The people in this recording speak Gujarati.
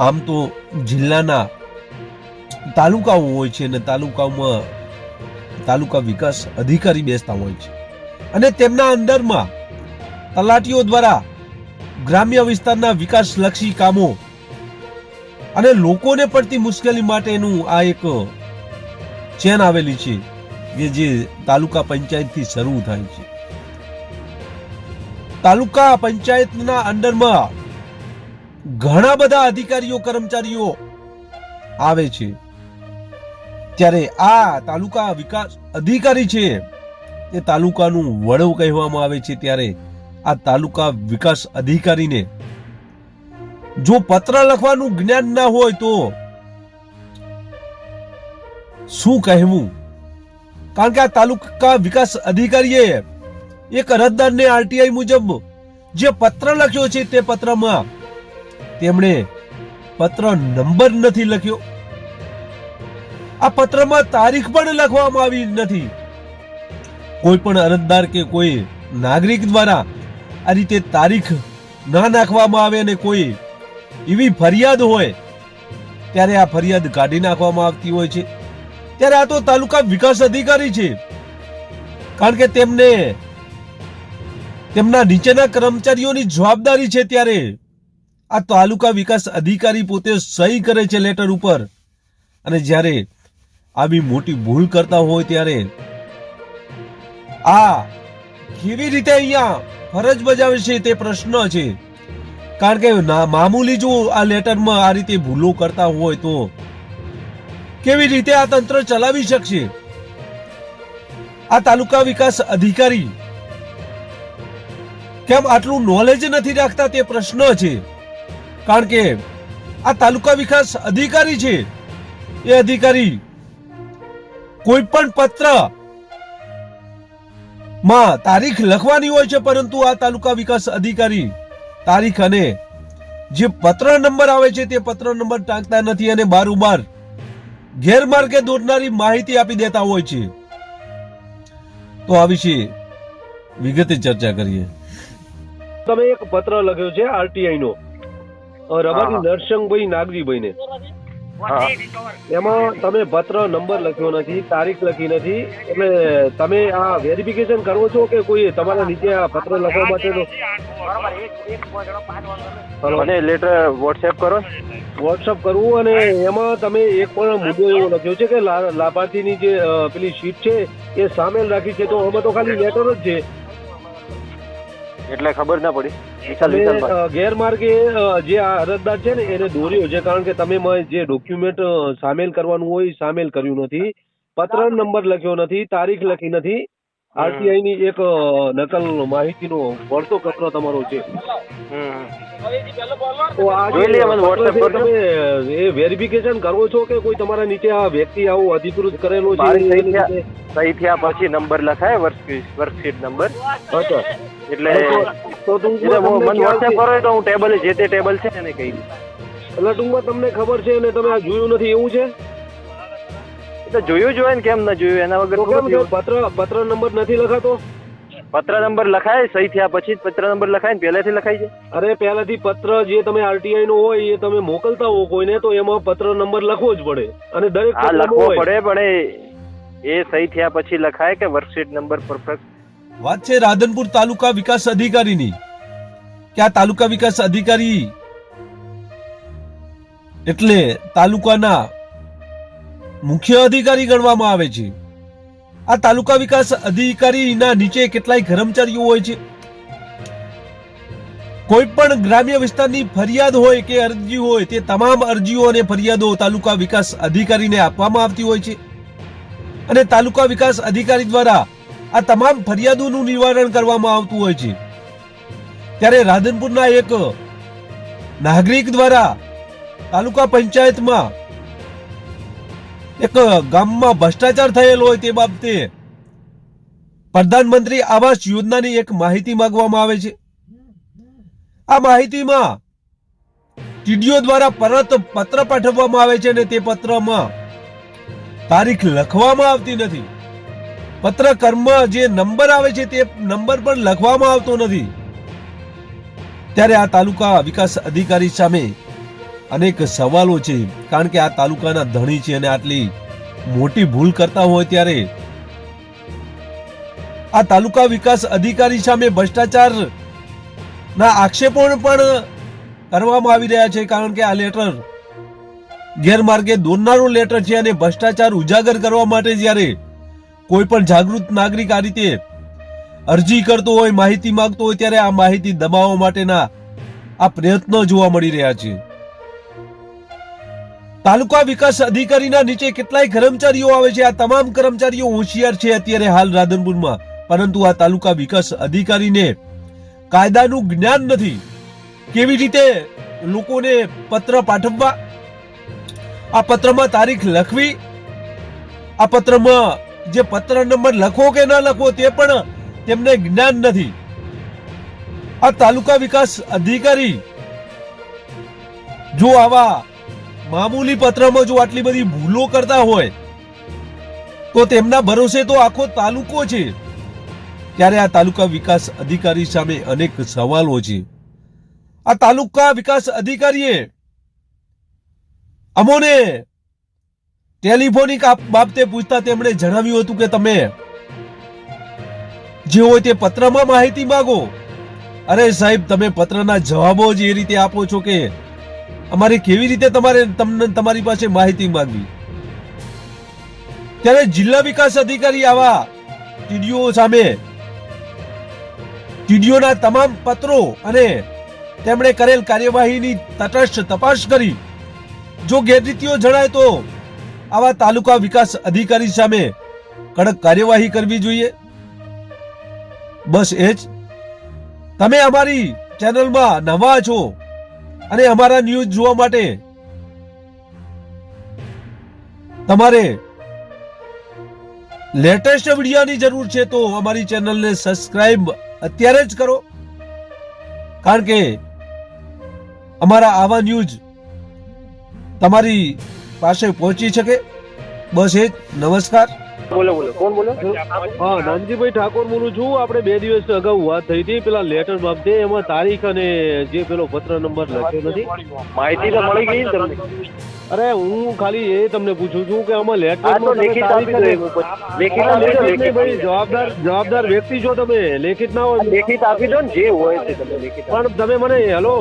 આમ તો જિલ્લાના તાલુકાઓ હોય છે અને તાલુકાઓમાં તાલુકા વિકાસ અધિકારી બેસતા હોય છે. અને તેમના અંદરમાં તલાટીઓ દ્વારા ગ્રામ્ય વિસ્તારના વિકાસલક્ષી કામો અને લોકોને પડતી મુશ્કેલી માટેનું આ એક ચેન આવેલી છે કે જે તાલુકા પંચાયતથી શરૂ થાય છે. તાલુકા પંચાયતના અંડરમાં ઘણા બધા અધિકારીઓ, કર્મચારીઓ આવે છે. ત્યારે આ તાલુકા વિકાસ અધિકારી છે એ તાલુકાનું વડવ કહેવામાં આવે છે ત્યારે આ તાલુકા વિકાસ અધિકારીને જો પત્ર લખવાનું જ્ઞાન ના હોય તો શું કહેવું? કારણ કે આ તાલુકા વિકાસ અધિકારીએ એક અરજદારને આરટીઆઈ મુજબ જે પત્ર લખ્યો છે તે પત્રમાં તેમણે પત્ર નંબર નથી લખ્યો. આ પત્રમાં તારીખ પણ લખવામાં આવી નથી. કોઈ પણ અરજદાર કે કોઈ નાગરિક દ્વારા આ રીતે તારીખ ના નાખવામાં આવે અને કોઈ એવી ફરિયાદ હોય, ત્યારે આ ફરિયાદ કાઢી નાખવામાં આવતી હોય છે. ત્યારે આ તો તાલુકા વિકાસ અધિકારી છે. કારણ કે તેમને તેમના નીચેના કર્મચારીઓની જવાબદારી છે ત્યારે આ તાલુકા વિકાસ અધિકારી પોતે સહી કરે છે લેટર ઉપર. અને જ્યારે આવી મોટી ભૂલ કરતા હોય ત્યારે આ કેવી રીતે અહીંયા ફરજ બજાવે છે તે પ્રશ્ન છે. કારણ કે મામૂલી જો આ લેટરમાં આ રીતે ભૂલો કરતા હોય તો કેવી રીતે આ તંત્ર ચલાવી શકશે? આ તાલુકા વિકાસ અધિકારી કેમ આટલું નોલેજ નથી રાખતા તે પ્રશ્ન છે. કારણ કે આ તાલુકા વિકાસ અધિકારી છે. એ અધિકારી કોઈ પણ પત્રમાં તારીખ લખવાની હોય છે, પરંતુ આ તાલુકા વિકાસ અધિકારી તારીખ અને જે પત્ર નંબર આવે છે, તે પત્ર નંબર ટાંકતા નથી અને બારોબાર ગેરમાર્ગે દોરનારી માહિતી આપી દેતા હોય છે. તો આ વિશે વિગતે ચર્ચા કરીએ. તમે એક પત્ર લખ્યો છે આરટીઆઈ નો. રબારી. નરસંગભાઈ નાગજીભાઈ ને હા. એમાં તમે પત્ર નંબર લખ્યો નથી તારીખ લખી નથી એટલે તમે આ વેરિફિકેશન કરો છો કે કોઈ તમારા નીચે આ પત્ર લખવા માટેનો? મને લેટર વોટ્સએપ કરો. વોટ્સઅપ કરવું અને એમાં તમે એક પણ મુદ્દો એવો લખ્યો છે કે લાભાર્થીની જે પેલી શીટ છે એ સામેલ રાખી છે તો અમે તો ખાલી લેટર જ છે. એટલે ખબર ના પડી. ગેરમાર્ગે જે આ અરજદાર છે ને એને દોર્યો છે. કારણ કે તમે મ- જે ડોક્યુમેન્ટ સામેલ કરવાનું હોય સામેલ કર્યું નથી. પત્ર નંબર લખ્યો નથી તારીખ લખી નથી. આરટીઆઈ ની એક નકલ નકલ માહિતીનો વળતો કચરો તમારો છે. એ વેરિફિકેશન કરો છો કે કોઈ તમારા નીચે આ વ્યક્તિ આવું અધિકૃત કરેલો છે? સહી થયા પછી નંબર લખાય વર્ક વર્કશીટ નંબર. એટલે તો તું મને વોટ્સએપ કરો તો હું ટેબલ જે તે ટેબલ છે એને કહી એટલે ટૂંકમાં તમને ખબર છે અને તમે આ જોયું નથી એવું છે? તો જોયું જ હોય ને કેમ ન જોયું? એના વગર? પત્ર પત્ર નંબર નથી લખાતો? પત્ર નંબર લખાય સહી થયા પછી પત્ર નંબર લખાય ને પહેલેથી લખાય છે અરે પહેલાથી પત્ર જે તમે આરટીઆઈ નો હોય એ તમે મોકલતા હો કોઈને તો એમાં પત્ર નંબર લખવો જ પડે. અને દરેક હા લખવો. પડે પણ એ એ સહી થયા પછી લખાય કે વર્કશીટ નંબર પરફેક્ટ વાત છે રાધનપુર તાલુકા વિકાસ અધિકારીની. કે આ તાલુકા વિકાસ અધિકારી? એટલે તાલુકાના મુખ્ય અધિકારી ગણવામાં આવે છે. આ તાલુકા વિકાસ અધિકારીના નીચે કેટલાય કર્મચારીઓ હોય છે. કોઈ પણ ગ્રામ્ય વિસ્તારની ફરિયાદ હોય કે અરજી હોય તે તમામ અરજીઓ અને ફરિયાદો તાલુકા વિકાસ અધિકારીને આપવામાં આવતી હોય છે. અને તાલુકા વિકાસ અધિકારી દ્વારા આ તમામ ફરિયાદોનું નિવારણ કરવામાં આવતું હોય છે. ત્યારે રાધનપુરના એક નાગરિક દ્વારા તાલુકા પંચાયતમાં એક ગામમાં ભ્રષ્ટાચાર થયેલો હોય તે બાબતે પ્રધાનમંત્રી આવાસ યોજનાની એક માહિતી માંગવામાં આવે છે. આ માહિતીમાં ટીડીઓ દ્વારા પરત પત્ર પાઠવવામાં આવે છે અને તે પત્રમાં તારીખ લખવામાં આવતી નથી. પત્ર જે નંબર આવે છે તે નંબર પણ લખવામાં આવતો નથી. ત્યારે આ તાલુકા વિકાસ અધિકારી સામે અનેક સવાલો છે. કારણ કે આ તાલુકાના ધણી છે અને આટલી મોટી ભૂલ કરતા હોય ત્યારે આ તાલુકા વિકાસ અધિકારી સામે ભ્રષ્ટાચાર ના આક્ષેપો પણ કરવામાં આવી રહ્યા છે. કારણ કે આ લેટર ગેરમાર્ગે દોરનારો લેટર છે અને ભ્રષ્ટાચાર ઉજાગર કરવા માટે જ્યારે કોઈ પણ જાગૃત નાગરિક આ રીતે અરજી કરતો હોય, માહિતી માંગતો હોય, ત્યારે આ માહિતી દબાવવા માટેના આ પ્રયત્નો જોવા મળી રહ્યા છે. તાલુકા વિકાસ અધિકારીના નીચે કેટલાય કર્મચારીઓ આવે છે. આ તમામ કર્મચારીઓ હોશિયાર છે અત્યારે હાલ રાધનપુરમાં. પરંતુ આ તાલુકા વિકાસ અધિકારીને કાયદાનું જ્ઞાન નથી. કેવી રીતે લોકોને પત્ર પાઠવવા? આ પત્રમાં તારીખ લખવી? આ પત્રમાં જે પત્ર નંબર લખો કે ના લખો તે પણ તેમને જ્ઞાન નથી. આ તાલુકા વિકાસ અધિકારી જો આવા મામૂલી પત્રમાં જો આટલી બધી ભૂલો કરતા હોય, તો તેમના ભરોસે તો આખો તાલુકો છે. ત્યારે આ તાલુકા વિકાસ અધિકારી સામે અનેક સવાલો છે. આ તાલુકા વિકાસ અધિકારીએ અમોને ટેલિફોનિક બાબતે પૂછતા તેમણે જણાવ્યું હતું કે તમે જે હોય તે પત્રમાં માહિતી માંગો. અરે સાહેબ, તમે પત્રના જવાબો જ એ રીતે આપો છો કે અમારે કેવી રીતે તમારે તમને તમારી પાસે માહિતી માંગવી? ત્યારે જિલ્લા વિકાસ અધિકારી આવા ટીડીઓ સામે, ટીડીઓના તમામ પત્રો અને તેમણે કરેલ કાર્યવાહીની તટસ્થ તપાસ કરી. જો ગેરરીતિઓ જણાય તો આવા તાલુકા વિકાસ અધિકારી સામે કડક કાર્યવાહી કરવી જોઈએ. બસ એ જ. તમે અમારી ચેનલમાં નવા છો અને અમારા ન્યૂઝ જોવા માટે. તમારે લેટેસ્ટ વિડીયોની જરૂર છે તો અમારી ચેનલને સબસ્ક્રાઇબ અત્યારે જ કરો. કારણ કે અમારા આવા ન્યૂઝ તમારી પાસે પહોંચી શકે. બસ એ જ. નમસ્કાર. બોલો બોલો. કોણ બોલો? હા નાનજીભાઈ ઠાકોર બોલું છું. આપણે બે દિવસ અગાઉ વાત થઈ હતી. પેલા લેટર બાબતે એમાં તારીખ અને જે પેલો પત્ર નંબર લખ્યો નથી. માહિતી તો મળી ગઈ તમને? અરે હું ખાલી એ તમને પૂછું છું કે આમાં લેટર જવાબદાર જવાબદાર વ્યક્તિ છો તમે. લેખિત ના હોય લેખિત આપી દો ને જે હોય પણ તમે મને હેલો?